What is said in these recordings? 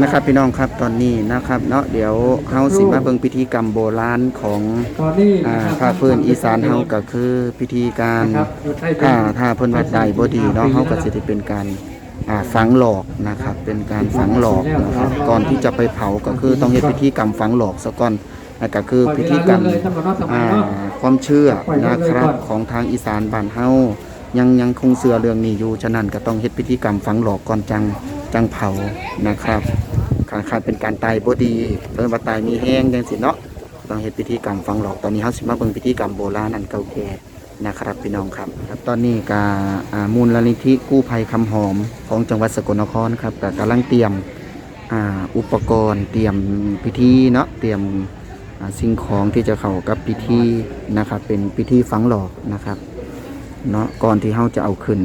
นะครับพี่น้องครับตอนนี้นะครับเนาะเดี๋ยวเฮาสิมาเบิ่งพิธีกรรมโบราณของตอนนี้อ่านะครับภาคพื้นอีสานเฮาก็คือพิธีการนะครับอยู่ใต้ถ้าดินถ้าเพิ่นว่าใดบ่ดีเนาะเฮาก็สิได้เป็นการอ่าฝังหลอกนะครับ เป็นการฝังหลอกนะครับก่อนที่จะไปเผาก็คือต้องเฮ็ดพิธีกรรมฝังหลอกซะก่อนนั่นก็คือพิธีกรรมเลยตำรวจนอกสอ่าภาเนาะความเชื่อนะครับของทางอีสานบ้านเฮายังยังคงเชื่อเรื่องนี้อยู่ฉะนั้นก็ต้องเฮ็ดพิธีกรรมฝังหลอกก่อนจัง จังเผานะครับขาขาดเป็นการตายบดีเพิ่นว่าตายมีแห้งจังซี่เนาะต้องเฮ็ดพิธีกรรมฝังหลอกตอนนี้เฮาสิมาเบิ่งพิธีกรรมโบราณอันเก่าแก่นะครับพี่น้องครับครับตอนนี้ก็อ่ามูลนิธิกู้ภัยคำหอมของจังหวัดสกลนครครับก็กำลังเตรียมอ่าอุปกรณ์ เตรียมพิธีเนาะเตรียมสิ่งของที่จะเข้ากับพิธีนะครับเป็นพิธีฝังหลอกนะครับเนาะก่อนที่เราจะเอาขึ้น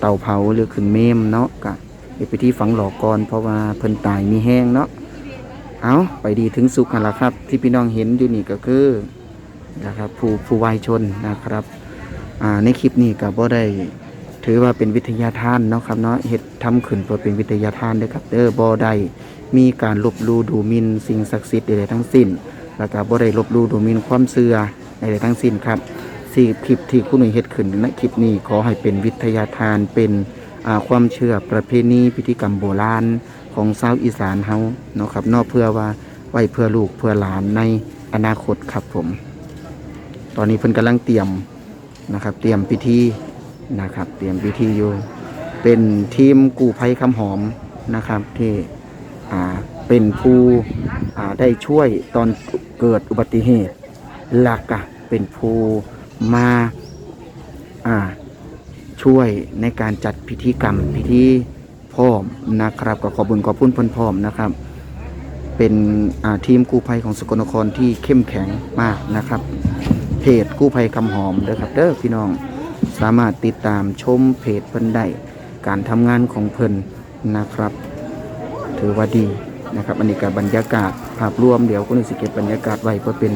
เตาเผาหรือขึ้นเมมเนาะก็ เป็นพิธีฝังหลอกก่อนเพราะว่าเพิ่นตายมีแห้งเนาะเอาไปดีถึงสุขกันละครับ ที่พี่น้องเห็นอยู่นี่ก็คือนะครับผู้ผู้วายชนนะครับในคลิปนี้ก็บ่ได้ถือว่าเป็นวิทยาทานเนาะครับเนาะเฮ็ดทำขึ้นเพื่อเป็นวิทยาทานเด้อครับเด้อบ่ได้มีการลบลู่ดูหมินสิ่งศักดิ์สิทธิ์ใดๆทั้งสิ้น แล้วก็บ่ได้ลบลู่ดูหมินความเชื่อใดๆทั้งสิ้นครับสี่คลิปที่คุณหนุ่ยเฮ็ดขึ้นในคลิปนี้ขอให้เป็นวิทยาทานเป็น ความเชื่อประเพณีพิธีกรรมโบราณของชาวอีสานเฮาเนาะครับนอกเพื่อว่าไว้เพื่อลูกเพื่อหลานในอนาคตครับผม ตอนนี้เพิ่นกำลังเตรียมนะครับ เตรียมพิธีนะครับ เตรียมพิธีอยู่เป็นทีมกู้ภัยคำหอมนะครับที่อ่าเป็นผู้อ่าได้ช่วยตอนเกิดอุบัติเหตุหลักอะเป็นผู้มาอ่า ช่วยในการจัดพิธีกรรมพิธีพร้อมนะครับ ก็ขอบุญขอพุ่นพ้นพร้อมนะครับ เป็นทีมกู้ภัยของสกลนครที่เข้มแข็งมากนะครับเพจกู้ภัยคำหอมเด้อครับเด้อพี่น้องสามารถติดตามชมเพจเพิ่นได้การทำงานของเพิ่นนะครับ ถือว่าดีนะครับอันนี้กับบรรยากาศภาพรวมเดี๋ยวก็นึกสิเก็บบรรยากาศไว้เพื่อเป็น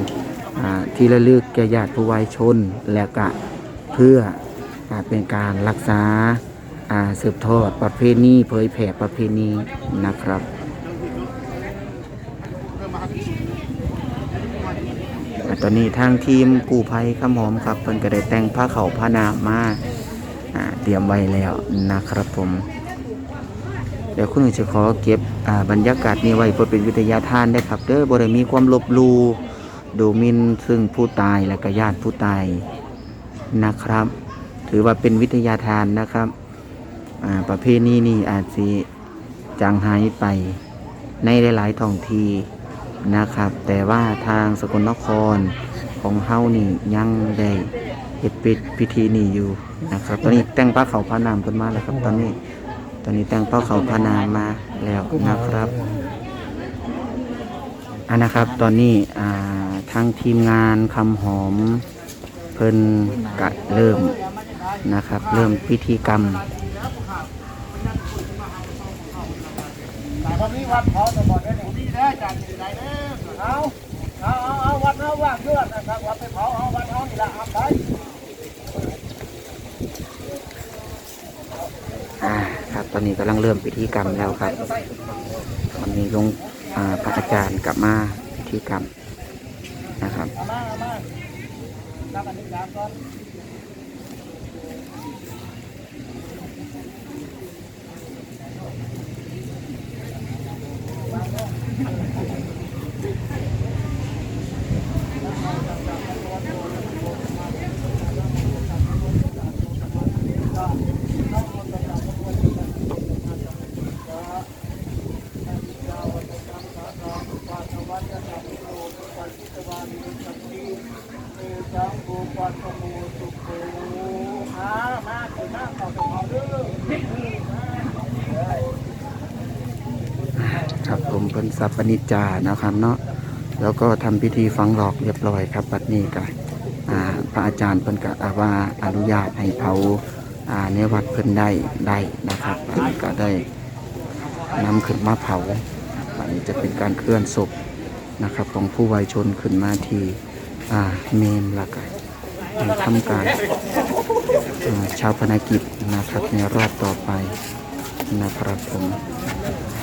ที่ระลึกแก่ญาติผู้วายชน และก็เพื่อ เป็นการรักษาสืบทอดประเพณีเผยแผ่ประเพณีนะครับอตอนนี้ทางทีมกู้ภัยข้ามหอมครับเพิ่นก็ได้แต่งผ้าเข่าผ้านามมาเตรียมไว้แล้วนะครับผม เดี๋ยวคุณหนุ่ยจะขอเก็บบรรยากาศนี้ไว้เพื่อเป็นวิทยาทานได้ครับเด้อบ่ได้มีความลบลูดูมินซึ่งผู้ตายและก็ญาติผู้ตายนะครับ ถือว่าเป็นวิทยาทานนะครับประเพณีนี้อาจสิจางหายไปในหลายๆท้องที่นะครับ แต่ว่าทางสกลนครของเฮานี่ยังได้เฮ็ดปิดพิธีนี้อยู่นะครับ ตอนนี้แต่งผ้าเขาวผ้านามเพิ่นมาแล้วครับตอนนี้ ตอนนี้แต่งผ้าเขาวผ้านามมาแล้วนะครับอันนะครับตอนนี้ทางทีมงานคำหอมเพิ่นกะเริ่ม นะครับ เริ่มพิธีกรรมวันนี้วัดเผาจะบอกได้หนึ่งที่ได้จากที่นเด้อเอาเอาเอาวัดเอาว่างเลือดนะครับวัดไปเผาเอาวัดเอานี่ละเอาไปอ่าครับ ตอนนี้กำลังเริ่มพิธีกรรมแล้วครับตอนนี้ลงอ่าพระอาจารย์กลับมาพิธีกรรมนะครับ เอ ครับผมเพิ่นสัพปนิจจานะครับเนาะแล้วก็ทำพิธีฝังหลอกเรียบร้อยครับบัดนี้ก็อ่าพระอาจารย์เพิ่นก็อาว่าอนุญาตให้เผาในวัดเพิ่นได้ได้นะครับอันนี้ก็ได้นำขึ้นมาเผาอันนี้จะเป็นการเคลื่อนศพนะครับของผู้วายชนขึ้นมาที่เมนละก็ทำการ ชาวพนักิจนะครับในรอบต่อไปนะครับผม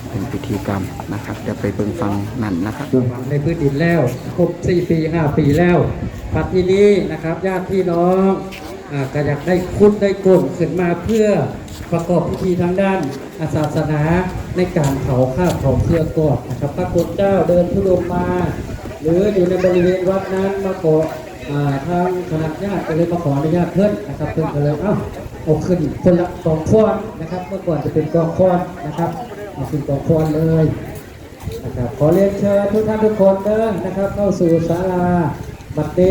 เป็นพิธีกรรมนะครับเดี๋ยวไปเบิ่งฟังนั่นนะครับฝังในพื้นดินแล้วครบ4ปี5ปีแล้วปัจจุบันนี้นะครับญาติพี่น้องก็อยากได้คุณได้กลมขึ้นมาเพื่อประกอบพิธีทางด้านศาสนาในการเผาข้าวเผาเพื่อกอดนะครับพระคุณเจ้าเดินทุดงมา หรืออยู่ในบริเวณวัดนั้นมาขออ่า ทางคณะญาติก็เลยมาขออนุญาตเพื่อนนะครับเพื่อนก็เลยเอ้าเอาขึ้นคนละกองฟอนนะครับเมื่อก่อนจะเป็นกองฟอนนะครับเอาขึ้นกองฟอนเลยนะครับขอเรียนเชิญทุกท่านทุกคนเด้อนะครับ เข้าสู่ศาลาบัดนี้